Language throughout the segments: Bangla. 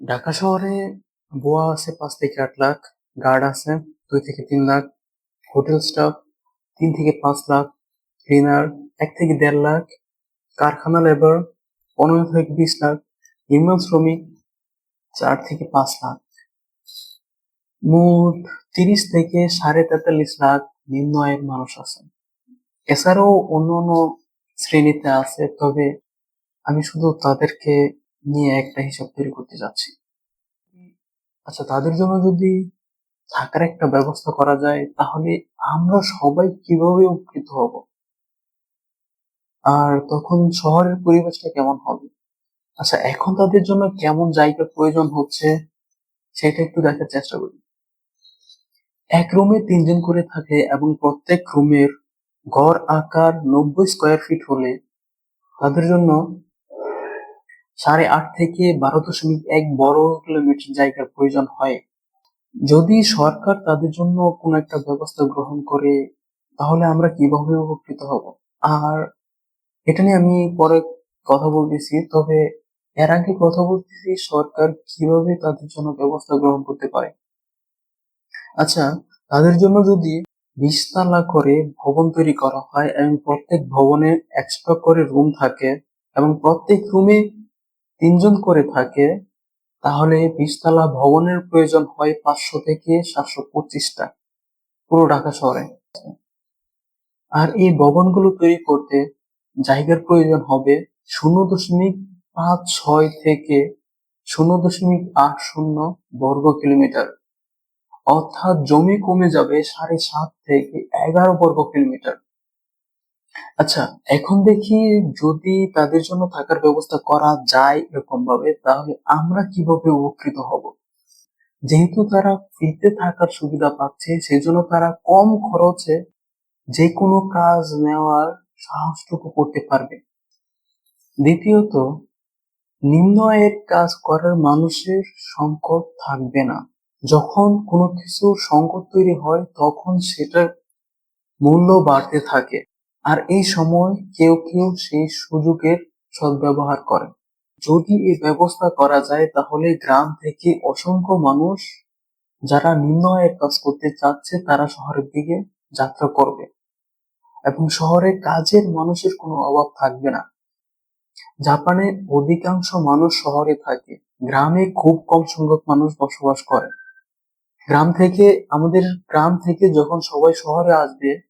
ঢাকা শহরে বুয়া আছে পাঁচ থেকে আট লাখ, গার্ড আছে দুই থেকে তিন লাখ, হোটেল স্টাফ তিন থেকে পাঁচ লাখ, ক্লিনার এক থেকে দেড় লাখ, কারখানা লেবার পনেরো থেকে বিশ লাখ নির্মাণ শ্রমিক চার থেকে পাঁচ লাখ। মোট তিরিশ থেকে সাড়ে তেতাল্লিশ লাখ নিম্ন আয়ের মানুষ আছে। এছাড়াও অন্য অন্য শ্রেণীতে আছে, তবে আমি শুধু তাদেরকে নিয়ে একটা হিসাব তৈরি করতে যাচ্ছি। আচ্ছা তাদের জন্য যদি থাকার একটা ব্যবস্থা করা যায়, তাহলে আমরা সবাই কীভাবে উপকৃত হব? আর তখন শহরের পরিবেশটা কেমন হবে? আচ্ছা এখন তাদের জন্য কেমন জায়গার প্রয়োজন হচ্ছে, সেটা একটু দেখার চেষ্টা করি। এক রুমে তিনজন করে থাকে এবং প্রত্যেক রুমের গড় আকার নব্বই স্কোয়ার ফিট হলে তাদের জন্য সাড়ে আট থেকে বারো দশমিক এক বড় কিলোমিটার জায়গার প্রয়োজন হয়। যদি সরকার তাদের জন্য কোনো একটা ব্যবস্থা গ্রহণ করে, তাহলে আমরা কীভাবে উপকৃত হব? আর এটা নিয়ে আমি পরে কথা বলতেছি, তবে এর আগে কথা বলতেছি সরকার কীভাবে তাদের জন্য ব্যবস্থা গ্রহণ করতে পারে। আচ্ছা তাদের জন্য যদি বিশতলা করে ভবন তৈরি করা হয় এবং প্রত্যেক ভবনে এক্সট্রা করে রুম থাকে এবং প্রত্যেক রুমে তিনজন করে থাকে, তাহলে বিশতলা ভবনের প্রয়োজন হয় পাঁচশো থেকে সাতশো পঁচিশটা পুরো ঢাকা শহরে। আর এই ভবনগুলো তৈরি করতে জায়গার প্রয়োজন হবে শূন্য দশমিক পাঁচ ছয় থেকে শূন্য দশমিক আট শূন্য বর্গ কিলোমিটার। অর্থাৎ জমি কমে যাবে সাড়ে সাত থেকে এগারো বর্গ কিলোমিটার। আচ্ছা এখন দেখি যদি তাদের জন্য থাকার ব্যবস্থা করা যায় এরকম ভাবে তাহলে আমরা কীভাবে উপকৃত হব? যেহেতু তারা ফ্রিতে থাকার সুবিধা পাচ্ছে, সেজন্য তারা কম খরচে যে কোনো কাজ নেওয়ার সাহসটুকু করতে পারবে। দ্বিতীয়ত, নিম্ন আয়ের কাজ করার মানুষের সংকট থাকবে না। যখন কোনো কিছু সংকট তৈরি হয়, তখন সেটার মূল্য বাড়তে থাকে। আর এই সময় কেউ কেউ সেই সুযোগের সদ্ব্যবহার করে। যদি এই ব্যবস্থা করা যায়, তাহলে গ্রাম থেকে অসংখ্য মানুষ যারা নিম্ন আয়ের কাজ করতে চাচ্ছে, তারা শহরের দিকে যাত্রা করবে। এবং শহরে কাজের মানুষের কোনো অভাব থাকবে না। জাপানে অধিকাংশ মানুষ শহরে থাকে। গ্রামে খুব কম সংখ্যক মানুষ বসবাস করে। গ্রাম থেকে, আমাদের গ্রাম থেকে যখন সবাই শহরে আসবে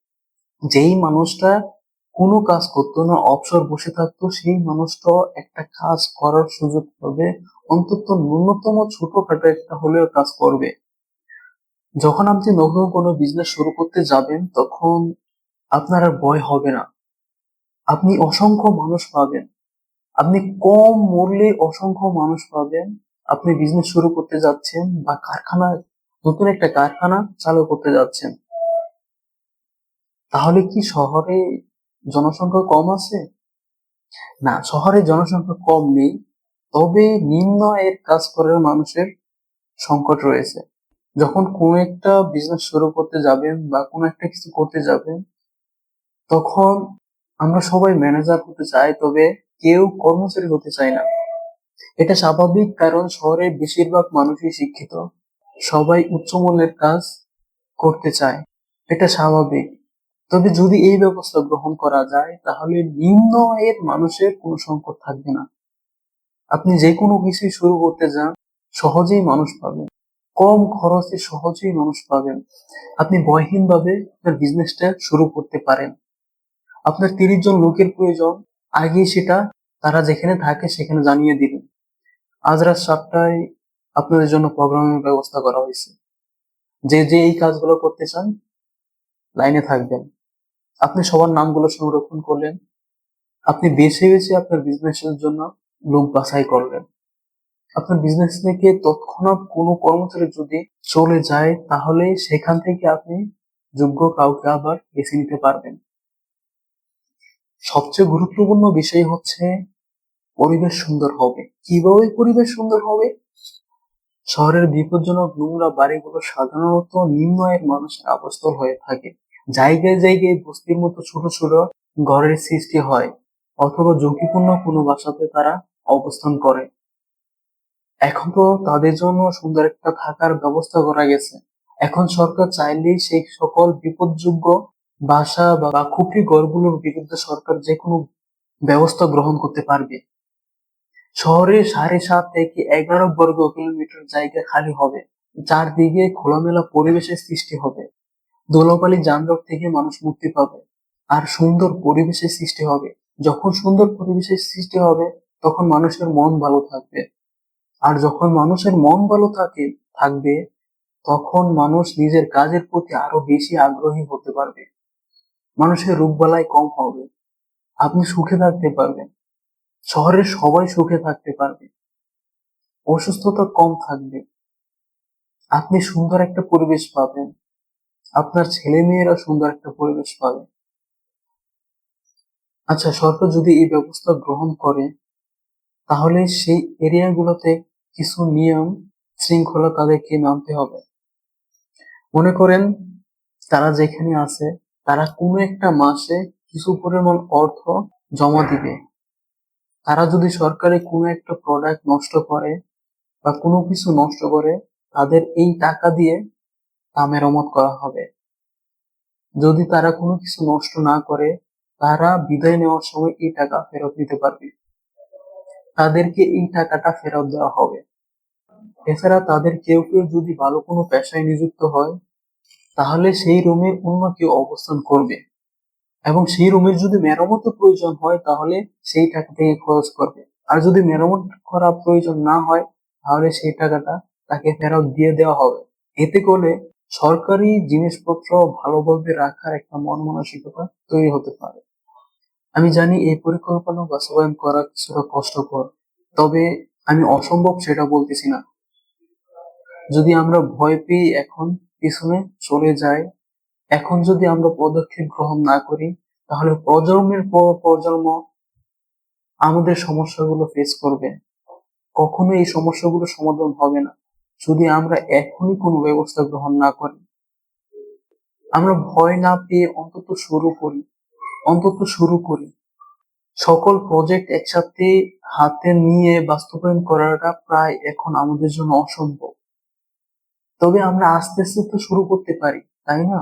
যেই মানুষটা কোনো কাজ করতো না, অবসর বসে থাকতো, সেই মানুষটা একটা কাজ করার সুযোগ পাবে। অন্তত ন্যূনতম ছোটখাটো একটা হলেও কাজ করবে। যখন আপনি নতুন কোনো বিজনেস শুরু করতে যাবেন, তখন আপনার আর ভয় হবে না। আপনি অসংখ্য মানুষ পাবেন। আপনি কম মূল্যে অসংখ্য মানুষ পাবেন। আপনি বিজনেস শুরু করতে যাচ্ছেন বা কারখানা নতুন একটা কারখানা চালু করতে যাচ্ছেন। তাহলে কি শহরে জনসংখ্যা কম আছে? না, শহরে জনসংখ্যা কম নেই, তবে নিম্ন এর কাজ করার মানুষের সংকট রয়েছে। যখন কোন একটা বিজনেস শুরু করতে যাবেন বা কোনো একটা কিছু করতে যাবেন, তখন আমরা সবাই ম্যানেজার হতে চাই, তবে কেউ কর্মচারী হতে চায় না। এটা স্বাভাবিক, কারণ শহরে বেশিরভাগ মানুষই শিক্ষিত। সবাই উচ্চমূল্যের কাজ করতে চায়। এটা স্বাভাবিক। তবে যদি এই ব্যবস্থা গ্রহণ করা যায়, তাহলে নিম্ন আয়ের মানুষের কোনো সংকট থাকবে না। আপনি যে কোনো কিছু শুরু করতে যান, সহজেই মানুষ পাবেন। কম খরচে সহজেই মানুষ পাবেন। আপনি ভয়হীন ভাবে আপনার বিজনেসটা শুরু করতে পারেন। আপনার তিরিশ জন লোকের প্রয়োজন, আগে সেটা তারা যেখানে থাকে সেখানে জানিয়ে দিবেন। আজ রাত সাতটায় আপনাদের জন্য প্রোগ্রামের ব্যবস্থা করা হয়েছে। যে যে এই কাজগুলো করতে চান, লাইনে থাকবেন। আপনি সবার নামগুলো সংরক্ষণ করলেন। আপনি বেছে বেছে আপনার বিজনেসের জন্য লোক বাছাই করলেন। আপনার বিজনেস থেকে তৎক্ষণাৎ কোনো কর্মচারী যদি চলে যায়, তাহলে সেখান থেকে আপনি যোগ্য কাউকে আবার বেছে নিতে পারবেন। সবচেয়ে গুরুত্বপূর্ণ বিষয় হচ্ছে, পরিবেশ সুন্দর হবে। কীভাবে পরিবেশ সুন্দর হবে? শহরের বিপজ্জনক নোংরা বাড়িগুলো সাধারণত নিম্ন আয়ের মানুষের আবাসস্থল হয়ে থাকে। জায়গায় জায়গায় বস্তির মতো ছোট ছোট ঘরের সৃষ্টি হয় অথবা ঝুঁকিপূর্ণ কোনো বাসাতে তারা অবস্থান করে। এখন তো তাদের জন্য সুন্দর একটা থাকার ব্যবস্থা করা গেছে। এখন সরকার চাইলেই সেই সকল বিপদযোগ্য বাসা বা খুপড়ি ঘরগুলোর বিরুদ্ধে সরকার যে কোনো ব্যবস্থা গ্রহণ করতে পারবে। শহরে সাড়ে সাত থেকে এগারো বর্গ কিলোমিটার জায়গা খালি হবে, চারদিকে খোলামেলা পরিবেশের সৃষ্টি হবে। দোলাপালি যানজট থেকে মানুষ মুক্তি পাবে। আর সুন্দর পরিবেশের সৃষ্টি হবে। যখন সুন্দর পরিবেশের সৃষ্টি হবে, তখন মানুষের মন ভালো থাকবে। আর যখন মানুষের মন ভালো থাকে, থাকবে, তখন মানুষ নিজের কাজের প্রতি আরও বেশি আগ্রহী হতে পারবে। মানুষের রোগবালাই কম হবে। আপনি সুখে থাকতে পারবেন। শহরের সবাই সুখে থাকতে পারবে। অসুস্থতা কম থাকবে। আপনি সুন্দর একটা পরিবেশ পাবেন। আপনার ছেলে মেয়েরা সুন্দর একটা পরিবেশ পাবে। আচ্ছা সরকার যদি এই ব্যবস্থা গ্রহণ করে, তাহলে সেই এরিয়াগুলোতে কিছু নিয়ম শৃঙ্খলা তাদেরকে মানতে হবে। মনে করেন, তারা যেখানে আছে, তারা কোনো একটা মাসে কিছু পরিমাণ অর্থ জমা দিবে। তারা যদি সরকারি কোনো একটা প্রোডাক্ট নষ্ট করে বা কোনো কিছু নষ্ট করে, তাদের এই টাকা দিয়ে তা মেরামত করা হবে। যদি তারা কোনো কিছু নষ্ট না করে, তারা বিদায় নেওয়ার সময় এই টাকা ফেরত নিতে পারবে। তাদেরকে এই টাকাটা ফেরত দেওয়া হবে। এছাড়া তাদের কেউ কেউ যদি ভালো কোনো পেশায় নিযুক্ত হয়, তাহলে সেই রুমে অন্য কেউ অবস্থান করবে। এবং সেই রুমের যদি মেরামত প্রয়োজন হয়, তাহলে সেই টাকা থেকে খরচ করবে। আর যদি মেরামত করা প্রয়োজন না হয়, তাহলে সেই টাকাটা তাকে ফেরত দিয়ে দেওয়া হবে। এতে করে সরকারি জিনিসপত্র ভালোভাবে রাখার একটা মন মানসিকতা তৈরি হতে পারে। আমি জানি এই পরিকল্পনা বাস্তবায়ন করা কিছুটা কষ্টকর, তবে আমি অসম্ভব সেটা বলতেছি না। যদি আমরা ভয় পেয়ে এখন পিছনে চলে যাই, এখন যদি আমরা পদক্ষেপ গ্রহণ না করি, তাহলে প্রজন্মের পর প্রজন্ম আমাদের সমস্যাগুলো ফেস করবে। কখনো এই সমস্যাগুলো সমাধান হবে না। যদি আমরা এখনই কোনো ব্যবস্থা গ্রহণ না করি, আমরা ভয় না পেয়ে অন্তত শুরু করি, অন্তত শুরু করি। সকল প্রজেক্ট একসাথে হাতে নিয়ে বাস্তবায়ন করাটা প্রায় এখন আমাদের জন্য অসম্ভব। তবে আমরা আস্তে আস্তে তো শুরু করতে পারি, তাই না?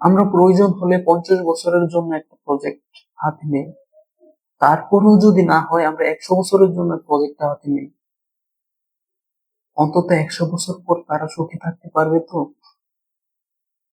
আমরা প্রয়োজন হলে পঞ্চাশ বছরের জন্য একটা প্রজেক্ট হাতে নেই। তারপরেও যদি না হয়, আমরা একশো বছরের জন্য প্রজেক্টটা হাতে নেই। অন্তত একশো বছর পর তারা সুখী থাকতে পারবে তো?